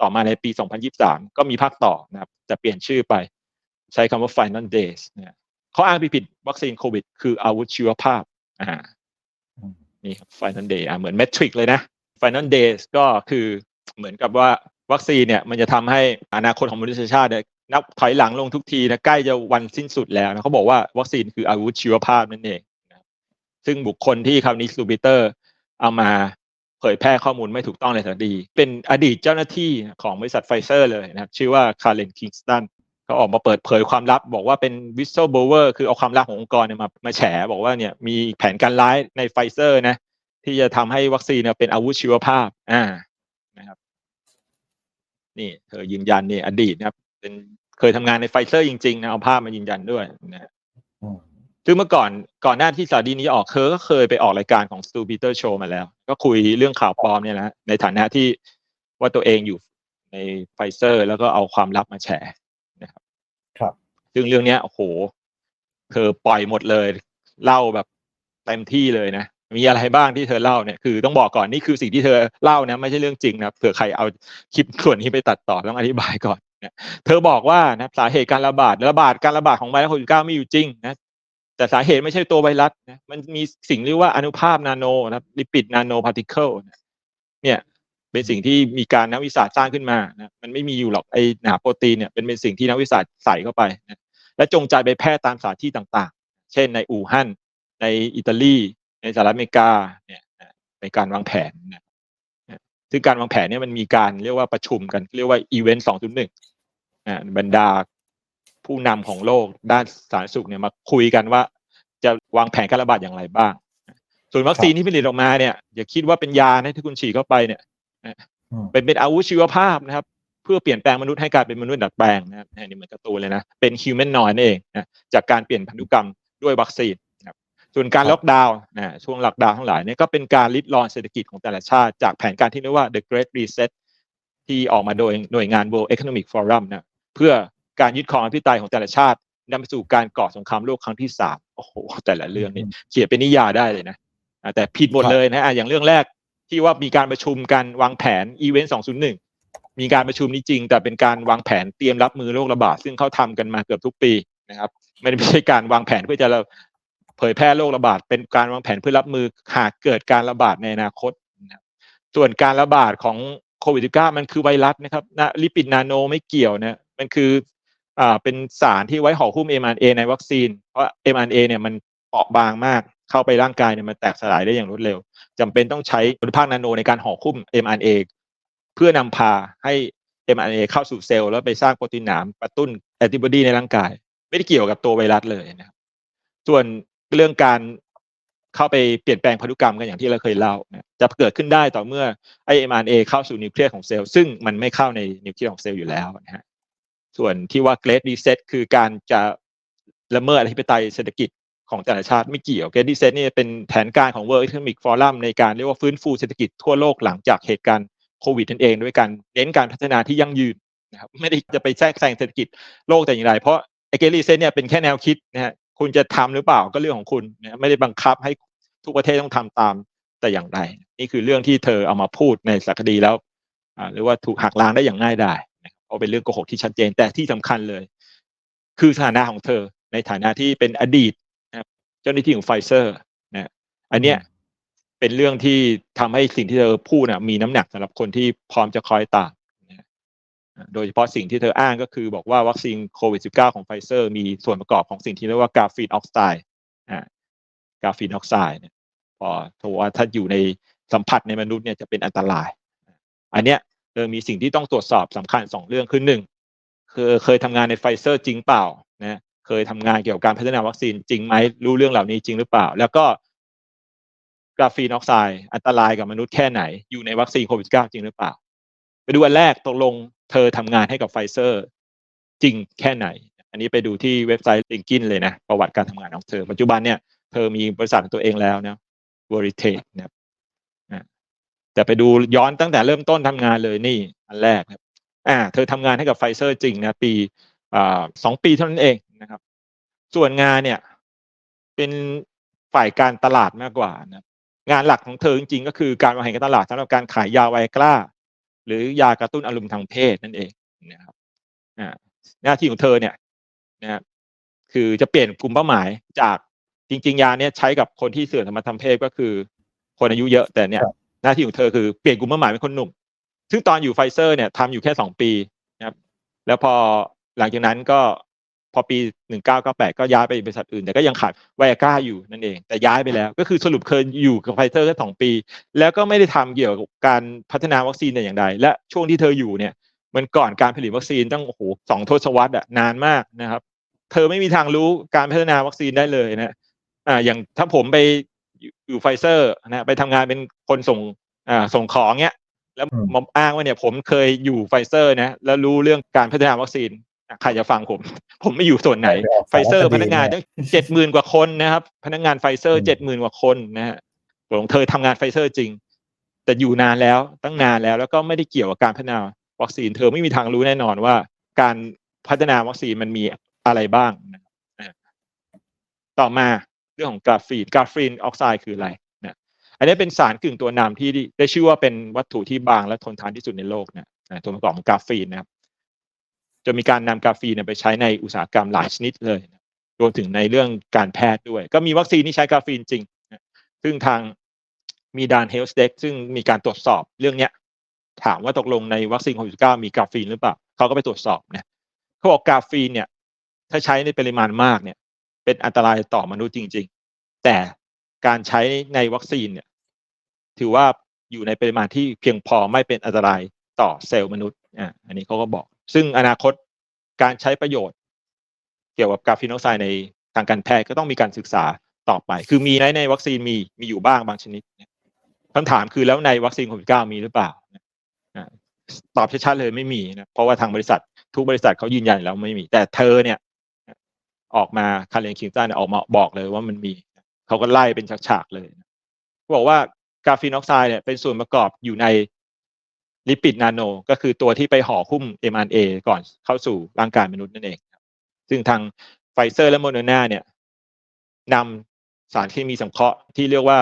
ต่อมาในปี 2023 ก็มีภาคต่อนะครับจะเปลี่ยนชื่อไปใช้คำว่า Final Days เนี่ยเขาอ้างผิดวัคซีนโควิด คืออาวุธชีวภาพอ่านี่ครับ Final Day อ่าเหมือนเมทริกเลยนะ Final Days ก็คือเหมือนกับว่าวัคซีนเนี่ยมันจะทำให้อนาคตของมนุษยชาติเนี่ยนับถอยหลังลงทุกทีนะใกล้จะวันสิ้นสุดแล้วนะเขาบอกว่าวัคซีนคืออาวุธชีวภาพนั่นเองนะซึ่งบุคคลที่คราวนี้ซูบิเตอร์เอามา เผยแพร่ข้อมูลไม่ถูกต้องเลยสักดี เป็นอดีตเจ้าหน้าที่ของบริษัทไฟเซอร์เลยนะครับ ชื่อว่าคาร์เลนคิงสตันเขาออกมาเปิดเผยความลับ บอกว่าเป็นวิสโซเบเวอร์คือเอาความลับขององค์กรเนี่ยมามาแฉบอกว่าเนี่ยมีแผนการร้ายในไฟเซอร์นะ ที่จะทำให้วัคซีนเป็นอาวุธชีวภาพอ่านะครับ นี่เธอยืนยันนี่อดีตนะครับ เป็นเคยทำงานในไฟเซอร์จริงๆนะเอาภาพมายืนยันด้วยนะ ฮะซึ่งเมื่อก่อนก่อนหน้าที่สารดีนี้ออกเคอก็เคยไปออกรายการของสตูปีเตอร์โชว์มาแล้ว ก็คุยเรื่องข่าวปลอมเนี่ยนะในฐานะที่ว่าตัวเองอยู่ในไฟเซอร์ แล้วก็เอาความลับมาแชร์นะครับ ครับ ซึ่งเรื่องเนี้ยโอ้โหเธอปล่อยหมดเลย เล่าแบบเต็มที่เลยนะมีอะไรบ้างที่เธอเล่าเนี่ยคือต้องบอกก่อนนี่คือสิ่งที่เธอเล่านะไม่ใช่เรื่องจริงนะเผื่อใครเอาคลิปส่วนนี้ไปตัดต่อต้องอธิบายก่อนนะเธอบอกว่านะสาเหตุการระบาดระบาดการระบาดของไวรัสโควิดเก้ามีอยู่จริงนะ แต่สาเหตุไม่ใช่ตัวไวรัสนะมันมีสิ่งเรียกว่าอนุภาคนาโนนะครับลิปิดนาโนพาร์ติเคิลเนี่ยเป็นสิ่งที่มีการนักวิทยาสตร์สร้างขึ้นมานะมันไม่มีอยู่หรอกไอหนาโปรตีนเนี่ยเป็นเป็นสิ่งที่นักวิทยาสตร์ใส่เข้าไปนะและจงใจไปแพร่ตามสถานที่ต่างๆ เช่นในอู่ฮั่นในอิตาลีในสหรัฐอเมริกาเนี่ยในการวางแผนนะซึ่งการวางแผนเนี่ยมันมีการเรียกว่าประชุมกันเรียกว่าอีเวนต์สองจุดหนึ่งบรรดา ผู้นำของโลกด้านสาธารณสุขเนี่ยมาคุยกันว่าจะวางแผนการระบาดอย่างไรบ้าง ส่วนวัคซีนที่ผลิตออกมาเนี่ยอย่าคิดว่าเป็นยานะที่คุณฉีดเข้าไปเนี่ยเป็นเป็นอาวุธชีวภาพนะครับ เพื่อเปลี่ยนแปลงมนุษย์ให้กลายเป็นมนุษย์ดัดแปลงนะครับนี่เหมือนการ์ตูนเลยนะเป็นฮิวแมนนอยนั่นเองนะจากการเปลี่ยนพันธุกรรมด้วยวัคซีนนะครับส่วนการล็อกดาวน์นะช่วงล็อกดาวน์ทั้งหลายเนี่ยก็เป็นการลิดรอนเศรษฐกิจของแต่ละชาติ จากแผนการที่เรียกว่า the Great Reset ที่ออกมาโดยหน่วยงาน World Economic Forum นะเพื่อ การยึดครองอภิปรายของแต่ละชาตินำไปสู่การก่อสงครามโลกครั้งที่สามโอ้โหแต่ละเรื่องนี่เขียนเป็นนิยายได้เลยนะแต่ผิดหมดเลยนะอย่างเรื่องแรกที่ว่ามีการประชุมกันวางแผนอีเวนต์สองศูนย์หนึ่งมีการประชุมนี้จริง แต่เป็นการวางแผนเตรียมรับมือโรคระบาดซึ่งเขาทำกันมาเกือบทุกปีนะครับไม่ได้ไม่ใช่การวางแผนเพื่อจะเผยแพร่โรคระบาดเป็นการวางแผนเพื่อรับมือหากเกิดการระบาดในอนาคตนะส่วนการระบาดของโควิด -19 มันคือไวรัสนะครับนะลิปิดนาโนไม่เกี่ยวนะมันคือ อ่าเป็นสารที่ไว้ห่อหุ้ม mRNA ในวัคซีน เพราะ mRNA เนี่ยมันเปราะบางมาก เข้าไปร่างกายเนี่ยมันแตกสลายได้อย่างรวดเร็วจำเป็นต้องใช้คุภาคนาโนในการห่อหุ้ม mRNA เพื่อนำพาให้ mRNA เข้าสู่เซลล์แล้วไปสร้างโปรตีนหนามกระตุ้นแอนติบอดีในร่างกาย ไม่ได้เกี่ยวกับตัวไวรัสเลยนะครับส่วนเรื่องการเข้าไปเปลี่ยนแปลงพันธุกรรมกันอย่างที่เราเคยเล่านะจะเกิดขึ้นได้ต่อเมื่อไอ mRNA เข้าสู่นิวเคลียสของเซลล์ซึ่งมันไม่เข้าในนิวเคลียสของเซลล์อยู่แล้วนะฮะ ส่วนที่ว่า Great Reset คือการจะละเมิดอธิปไตยเศรษฐกิจของแต่ละชาติไม่เกี่ยว Great Reset นี่เป็นแผนการของ World Economic Forum ในการเรียกว่าฟื้นฟูเศรษฐกิจทั่วโลกหลังจากเหตุการณ์โควิดนั่นเองด้วยการเน้นการพัฒนาที่ยั่งยืนนะครับไม่ได้จะไปแทรกแซงเศรษฐกิจโลกแต่อย่างไร เพราะไอ้ Great Reset เนี่ยเป็นแค่แนวคิดนะฮะคุณจะทำหรือเปล่าก็เรื่องของคุณนะไม่ได้บังคับให้ทุกประเทศต้องทำตามแต่อย่างใดนี่คือเรื่องที่เธอเอามาพูดในสารคดีแล้วหรือว่าถูกหักล้างได้อย่างง่ายได้ เพราะเป็นเรื่องโกหกที่ชัดเจนแต่ที่สำคัญเลย คือสถานะของเธอ ในฐานะที่เป็นอดีตนะครับเจ้าหน้าที่ของไฟเซอร์นะอันเนี้ยเป็นเรื่องที่ทำให้สิ่งที่เธอพูดนะมีน้ำหนักสำหรับคนที่พร้อมจะคอยตามนะโดยเฉพาะสิ่งที่เธออ้างก็คือบอกว่าวัคซีนโควิด -19 ของไฟเซอร์มีส่วนประกอบของสิ่งที่เรียกว่ากราฟีนออกไซด์อ่ากราฟีนออกไซด์เนี่ยพอถือว่าถ้าอยู่ในสัมผัสในมนุษย์เนี่ยจะเป็นอันตราย อันเนี้ย เออมีสิ่งที่ต้องตรวจสอบสำคัญสองเรื่องคือหนึ่งคือเคยทำงานในไฟเซอร์จริงเปล่านะเคยทำงานเกี่ยวกับการพัฒนาวัคซีนจริงไหมรู้เรื่องเหล่านี้จริงหรือเปล่า แล้วก็กราฟีนออกไซด์อันตรายกับมนุษย์แค่ไหนอยู่ในวัคซีนโควิด -19 จริงหรือเปล่า ไปดูอันแรกตกลงเธอทำงานให้กับไฟเซอร์จริงแค่ไหน อันนี้ไปดูที่เว็บไซต์ลิงกินเลยนะ ประวัติการทำงานของเธอ ปัจจุบันเนี่ยเธอมีบริษัทของตัวเองแล้วนะวอริเทนะครับ แต่ไปดูย้อนตั้งแต่เริ่มต้นทำงานเลยนี่อันแรกครับอ่าเธอทำงานให้กับไฟเซอร์จริงนะปีอ่าสองปีเท่านั้นเองนะครับ ส่วนงานเนี่ย เป็นฝ่ายการตลาดมากกว่านะงานหลักของเธอจริงๆก็คือการวางแผนการตลาดสำหรับการขายยาไวกล้า หรือยากระตุ้นอารมณ์ทางเพศนั่นเองนะครับอ่าหน้าที่ของเธอเนี่ยนะครับคือจะเปลี่ยนกลุ่มเป้าหมายจากจริง ๆ ยาเนี่ยใช้กับคนที่เสื่อมสมรรถทางเพศก็คือ คนอายุเยอะแต่เนี่ย หน้าที่ของเธอคือเปลี่ยนกลุ่มเป้าหมายเป็นคนหนุ่ม ซึ่งตอนอยู่ไฟเซอร์เนี่ยทำอยู่แค่สองปีนะครับ แล้วพอหลังจากนั้นก็พอปีหนึ่งเก้าเก้าแปดก็ย้ายไปบริษัทอื่น แต่ก็ยังขาดไวอาก้าอยู่นั่นเอง แต่ย้ายไปแล้ว ก็คือสรุปเคยอยู่กับไฟเซอร์แค่สองปี แล้วก็ไม่ได้ทำเกี่ยวกับการพัฒนาวัคซีนแต่อย่างใด และช่วงที่เธออยู่เนี่ย มันก่อนการผลิตวัคซีนตั้งโอ้โหสองทศวรรษอะนานมากนะครับ เธอไม่มีทางรู้การพัฒนาวัคซีนได้เลยนะอ่าอย่างถ้าผมไป อยู่ไฟเซอร์นะไปทำงานเป็นคนส่งอ่าส่งของเนี้ย แล้วมาอ้างว่าเนี่ยผมเคยอยู่ไฟเซอร์นะแล้วรู้เรื่องการพัฒนาวัคซีนใครจะฟังผม ผมไม่อยู่ส่วนไหนไฟเซอร์พนักงานตั้งเจ็ดหมื่นกว่าคนนะครับ พนักงานไฟเซอร์เจ็ดหมื่นกว่าคนนะฮะของเธอทำงานไฟเซอร์จริง แต่อยู่นานแล้วตั้งนานแล้วแล้วก็ไม่ได้เกี่ยวกับการพัฒนาวัคซีน เธอไม่มีทางรู้แน่นอนว่า การพัฒนาวัคซีนมันมีอะไรบ้างนะต่อมาเรื่องของกราฟีนกราฟีนออกไซด์คืออะไรนะอันนี้เป็นสารกึ่งตัวนำที่ได้ชื่อว่าเป็นวัตถุที่บางและทนทานที่สุดในโลกนะตัวประกอบของกราฟีนนะครับจะมีการนำกราฟีนไปใช้ในอุตสาหกรรมหลายชนิดเลยนะรวมถึงในเรื่องการแพทย์ด้วย ก็มีวัคซีนที่ใช้กราฟีนจริงนะซึ่งทางมีดานเฮลสเด็กซึ่งมีการตรวจสอบเรื่องเนี้ย ถามว่าตกลงในวัคซีนโควิด19มีกราฟีนหรือเปล่าเขาก็ไปตรวจสอบนะเขาบอกกราฟีนเนี่ย ถ้าใช้ในปริมาณมากเนี่ย เป็นอันตรายต่อมนุษย์จริง ๆ แต่การใช้ในวัคซีนเนี่ยถือว่าอยู่ในปริมาณที่เพียงพอไม่เป็นอันตรายต่อเซลล์มนุษย์อ่าอันนี้เขาก็บอก ซึ่งอนาคตการใช้ประโยชน์ เกี่ยวกับกราฟีนอไซด์ในทางการแพทย์ก็ต้องมีการศึกษาต่อไป คือมีในในวัคซีนมีมีอยู่บ้างบางชนิดคำถามคือแล้วในวัคซีนโควิด9มีหรือเปล่าตอบชัดๆเลยไม่มีนะเพราะว่าทางบริษัททุกบริษัทเขายืนยันแล้วไม่มี แต่เธอเนี่ย ออกมาคาร์เรนคิงตันออกมาบอกเลยว่ามันมี เขาก็ไล่เป็นฉากๆเลยบอกว่ากราฟีนออกไซด์เนี่ยเป็นส่วนประกอบอยู่ในลิปิดนาโน ก็คือตัวที่ไปห่อหุ้ม mRNA ก่อนเข้าสู่ร่างกายมนุษย์นั่นเอง ซึ่งทางไฟเซอร์และโมเดอร์นาเนี่ยนำสารเคมีสังเคราะห์ที่เรียกว่า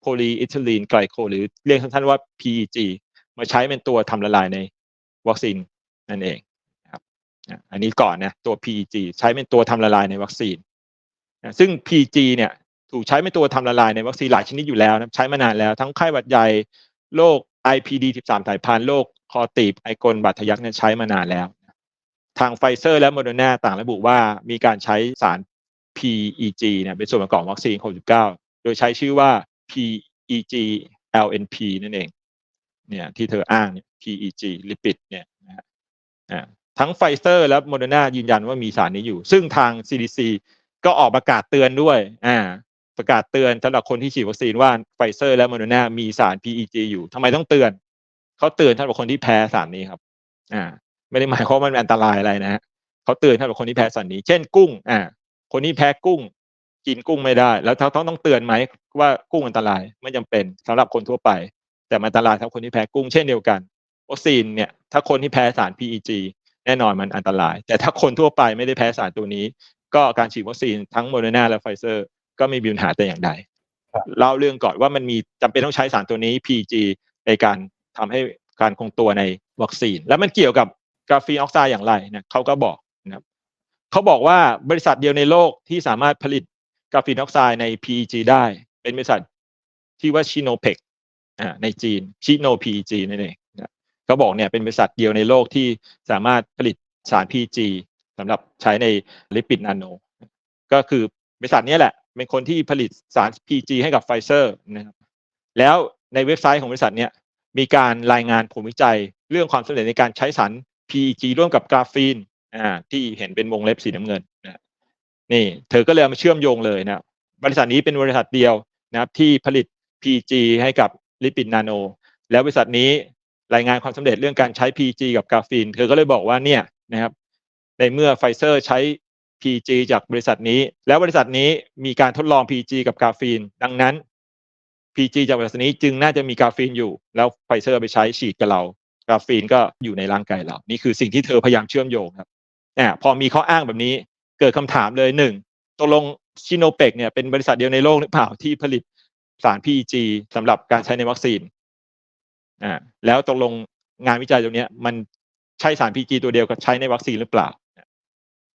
โพลีอิทิลีนไกลโคหรือเรียกสั้นๆว่า PEG มาใช้เป็นตัวทำละลายในวัคซีนนั่นเอง อันนี้ก่อนนะตัว PEG ใช้เป็นตัวทำละลายในวัคซีนซึ่ง PEG เนี่ยถูกใช้เป็นตัวทำละลายในวัคซีนหลายชนิดอยู่แล้วนะใช้มานานแล้วทั้งไข้หวัดใหญ่โรค IPD 13สายพันธุ์โรคคอตีบไอกลบาดทะยักเนี่ยใช้มานานแล้ว ทางไฟเซอร์และโมเดอร์นาต่างระบุว่ามีการใช้สาร PEG เนี่ยเป็นส่วนประกอบวัคซีนโควิด 19 โดยใช้ชื่อว่า PEG LNP นั่นเองเนี่ยที่เธออ้างเนี่ย PEG ลิปิดเนี่ยนะฮะ ทั้งไฟเซอร์และโมเดอร์นายืนยันว่ามีสารนี้อยู่ ซึ่งทาง CDC ก็ออกประกาศเตือนด้วยอ่าประกาศเตือนสำหรับคนที่ฉีดวัคซีนว่าไฟเซอร์และโมเดอร์นามีสาร PEG อยู่ทำไมต้องเตือนเขาเตือนสำหรับคนที่แพ้สารนี้ครับ อ่า ไม่ได้หมายความว่ามันอันตรายอะไรนะฮะเขาเตือนสำหรับคนที่แพ้สารนี้ เช่นกุ้ง อ่า คนที่แพ้กุ้ง กินกุ้งไม่ได้ แล้วเขาต้องต้องเตือนไหมว่ากุ้งอันตรายไม่จำเป็นสำหรับคนทั่วไป แต่มันอันตรายสำหรับคนที่แพ้กุ้งเช่นเดียวกันวัคซีนเนี่ยถ้าคนที่แพ้สาร PEG แน่นอนมันอันตราย แต่ถ้าคนทั่วไปไม่ได้แพ้สารตัวนี้ ก็การฉีดวัคซีนทั้งโมเดอร์นาและไฟเซอร์ ก็ไม่มีปัญหาแต่อย่างใดเล่าเรื่องก่อนว่ามันมีจำเป็นต้องใช้สารตัวนี้ PG ในการทำให้การคงตัวในวัคซีน แล้วมันเกี่ยวกับกราฟีนออกไซด์อย่างไรนะเขาก็บอกนะครับเขาบอกว่าบริษัทเดียวในโลกที่สามารถผลิตกราฟีนออกไซด์ใน PEG ได้ เป็นบริษัทที่ว่าชิโนเพกอ่าในจีนชิโน PEG นั่นเองนะ เขาบอกเนี่ยเป็นบริษัทเดียวในโลกที่สามารถผลิตสาร P G สำหรับใช้ในลิปิดนาโน ก็คือบริษัทนี้แหละเป็นคนที่ผลิตสาร PG ให้กับไฟเซอร์นะครับแล้วในเว็บไซต์ของบริษัทเนี้ยมีการรายงานผลวิจัยเรื่องความสำเร็จในการใช้สาร PEG ร่วมกับกราฟีนอ่าที่เห็นเป็นวงเล็บสีน้ำเงินนะนี่เธอก็เลยมาเชื่อมโยงเลยนะบริษัทนี้เป็นบริษัทเดียวนะครับที่ผลิต PG ให้กับลิปิดนาโน แล้วบริษัทนี้ รายงานความสำเร็จเรื่องการใช้ PG กับกราฟีน เธอก็เลยบอกว่าเนี่ยนะครับในเมื่อไฟเซอร์ใช้ PG จากบริษัทนี้ แล้วบริษัทนี้มีการทดลอง PG กับกราฟีน ดังนั้น PG จากบริษัทนี้จึงน่าจะมีกราฟีนอยู่ แล้วไฟเซอร์ไปใช้ฉีดกับเรา กราฟีนก็อยู่ในร่างกายเรา นี่คือสิ่งที่เธอพยายามเชื่อมโยงครับอ่าพอมีข้ออ้างแบบนี้เกิดคำถามเลยหนึ่งตกลงชิโนเปกเนี่ยเป็นบริษัทเดียวในโลกหรือเปล่าที่ผลิตสาร PG สำหรับการใช้ในวัคซีน อ่าแล้วตกลงงานวิจัยตรงนี้มันใช่สาร PG ตัวเดียวกับใช้ในวัคซีนหรือเปล่า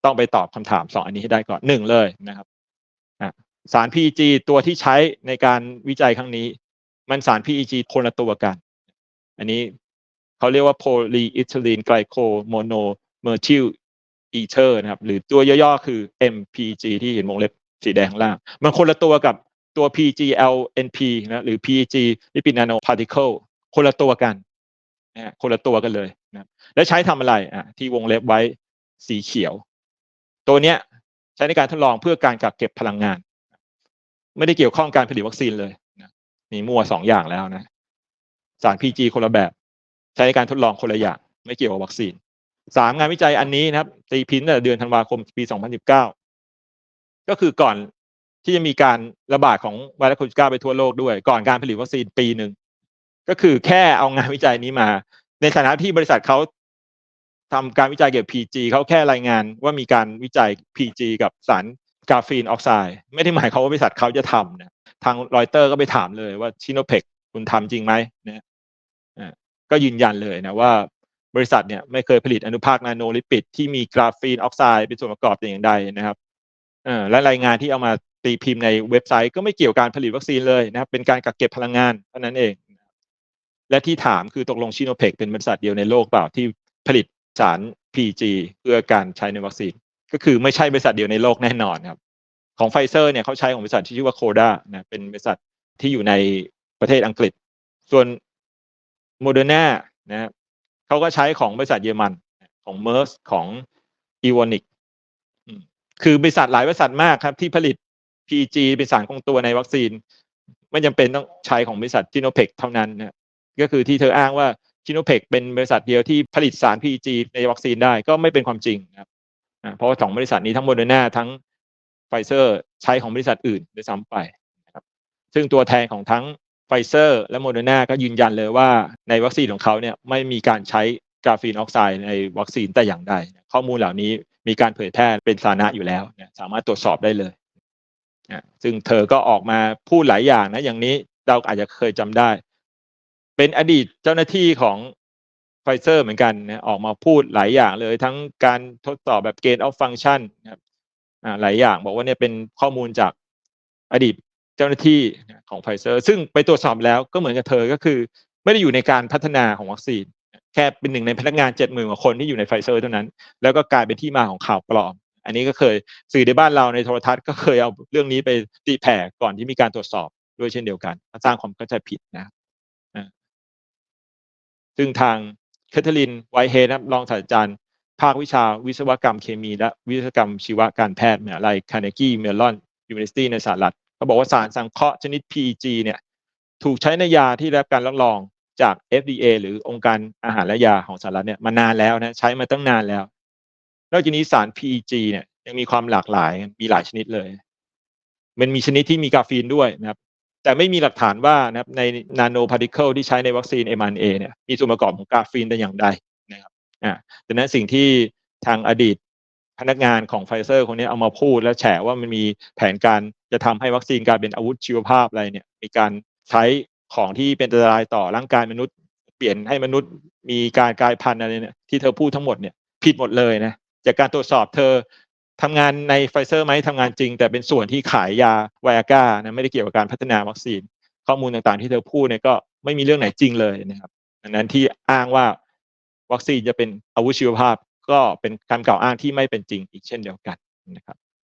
ต้องไปตอบคำถามสองอันนี้ให้ได้ก่อนหนึ่งเลยนะครับสาร PEG ตัวที่ใช้ในการวิจัยครั้งนี้ มันสาร PEG คนละตัวกัน อันนี้เขาเรียกว่า polyethylene glycomonomethyl ether นะครับ หรือตัวย่อๆคือ MPG ที่เห็นวงเล็บสีแดงข้างล่าง มันคนละตัวกับตัว PGLNP นะหรือ PEG lipid nanoparticle ค คนละตัวกันนะคนละตัวกันเลยนะแล้วใช้ทำอะไรอะที่วงเล็บไว้สีเขียว ตัวเนี้ยใช้ในการทดลองเพื่อการกักเก็บพลังงาน ไม่ได้เกี่ยวข้องการผลิตวัคซีนเลยนะนี่มั่วสองอย่างแล้วนะ สาร PG คนละแบบ ใช้ในการทดลองคนละอย่างไม่เกี่ยวกับวัคซีนสามงานวิจัยอันนี้นะครับตีพิมพ์ตั้งแต่เดือนธันวาคมปี 2019 ก็คือก่อนที่จะมีการระบาดของไวรัสโควิด -19 ไปทั่วโลกด้วย ก่อนการผลิตวัคซีนปีหนึ่ง ก็คือแค่เอางานวิจัยนี้มา ในฐานะที่บริษัทเขาทำการวิจัยเกี่ยวกับ PG เขาแค่รายงานว่ามีการวิจัย PG กับสารกาฟีนออกไซด์ไม่ได้หมายควาว่าบริษัทเขาจะทำนะทางรอยเตอร์ก็ไปถามเลยว่าชิโนเพกคุณทำจริงไหมนะก็ยืนยันเลยนะว่าบริษัทเนี่ยไม่เคยผลิตอนุภาคนาโนลิปิดที่มีกราฟีนออกไซด์เป็นส่วนประกอบแต่อย่างใดนะครับและรายงานที่เอามาตีพิมพ์ในเว็บไซต์ก็ไม่เกี่ยวกับการผลิตวัคซีนเลยนะครับเป็นการกักเก็บพลังงานเท่านั้นเอง และที่ถามคือตกลงชิโนเพกเป็นบริษัทเดียวในโลกเปล่าที่ผลิตสาร PG เพื่อการใช้ในวัคซีน ก็คือไม่ใช่บริษัทเดียวในโลกแน่นอนครับ ของไฟเซอร์เนี่ยเขาใช้ของบริษัทที่ชื่อว่าโคด้านะเป็นบริษัทที่อยู่ในประเทศอังกฤษ ส่วนโมเดอร์นานะเขาก็ใช้ของบริษัทเยอรมันของเมอร์สของอีวอนิกคือบริษัทหลายบริษัทมากครับ ที่ผลิต PG เป็นสารคงตัวในวัคซีน ไม่จำเป็นต้องใช้ของบริษัทจิโนเพกเท่านั้นนะ ก็คือที่เธออ้างว่าจิโนเพกเป็นบริษัทเดียวที่ผลิตสาร PG ในวัคซีนได้ก็ไม่เป็นความจริงครับเพราะว่าสองบริษัทนี้ทั้งโมเดอร์นาทั้งไฟเซอร์ใช้ของบริษัทอื่นด้วยซ้ำไปนะครับซึ่งตัวแทนของทั้งไฟเซอร์และโมเดอร์นาก็ยืนยันเลยว่าในวัคซีนของเขาเนี่ยไม่มีการใช้กราฟีนออกไซด์ในวัคซีนแต่อย่างใด ข้อมูลเหล่านี้มีการเผยแพร่เป็นสาระอยู่แล้ว สามารถตรวจสอบได้เลยซึ่งเธอก็ออกมาพูดหลายอย่างนะอย่างนี้เราอาจจะเคยจำได้ เป็นอดีตเจ้าหน้าที่ของไฟเซอร์เหมือนกันนะออกมาพูดหลายอย่างเลย ทั้งการทดสอบแบบเกณฑ์ออฟฟังชันนะครับหลายอย่างบอกว่าเนี่ยเป็นข้อมูลจากอดีตเจ้าหน้าที่ของไฟเซอร์ ซึ่งไปตรวจสอบแล้วก็เหมือนกับเธอก็คือ ไม่ได้อยู่ในการพัฒนาของวัคซีน แค่เป็นหนึ่งในพนักงานเจ็ดหมื่นกว่าคนที่อยู่ในไฟเซอร์เท่านั้น แล้วก็กลายเป็นที่มาของข่าวปลอม อันนี้ก็เคยสื่อในบ้านเราในโทรทัศน์ก็เคยเอาเรื่องนี้ไปตีแผ่ก่อนที่มีการตรวจสอบด้วยเช่นเดียวกันสร้างความเข้าใจผิดนะ ซึ่งทางแคทเธอรีนไวเฮดรองศาสตราจารย์ ภาควิชาวิศวกรรมเคมี และวิศวกรรมชีวการแพทย์มหาลัยคาร์เนกีเมลอนยูนิเวอร์ซิตี้ในสหรัฐเขาบอกว่าสารสังเคราะห์ชนิด PEG เนี่ยถูกใช้ในยาที่ได้รับการรับรองจาก FDA หรือองค์การอาหารและยาของสหรัฐเนี่ยมานานแล้วนะใช้มาตั้งนานแล้ว นอกจากนี้สาร PEG เนี่ยยังมีความหลากหลายมีหลายชนิดเลย มันมีชนิดที่มีกาฟีนด้วยนะครับ แต่ไม่มีหลักฐานว่านะครับในนาโนพาร์ติเคิลที่ใช้ในวัคซีน mRNA เนี่ยมีส่วนประกอบของกาฟีนแต่อย่างใดนะครับอ่าดังนั้นสิ่งที่ทางอดีตพนักงานของไฟเซอร์คนนี้เอามาพูดแล้วแฉว่ามันมีแผนการจะทำให้วัคซีนกลายเป็นอาวุธชีวภาพอะไรเนี่ย มีการใช้ของที่เป็นอันตรายต่อร่างกายมนุษย์ เปลี่ยนให้มนุษย์มีการกลายพันธุ์อะไรเนี่ยที่เธอพูดทั้งหมดเนี่ยผิดหมดเลยนะจากการตรวจสอบเธอ ทำงานในไฟเซอร์ไหมทำงานจริง แต่เป็นส่วนที่ขายยาไวอาก้านะไม่ได้เกี่ยวกับการพัฒนาวัคซีน ข้อมูลต่างๆที่เธอพูดเนี่ยก็ไม่มีเรื่องไหนจริงเลยนะครับดังนั้นที่อ้างว่าวัคซีนจะเป็นอาวุธชีวภาพ ก็เป็นการกล่าวอ้างที่ไม่เป็นจริงอีกเช่นเดียวกันนะครับ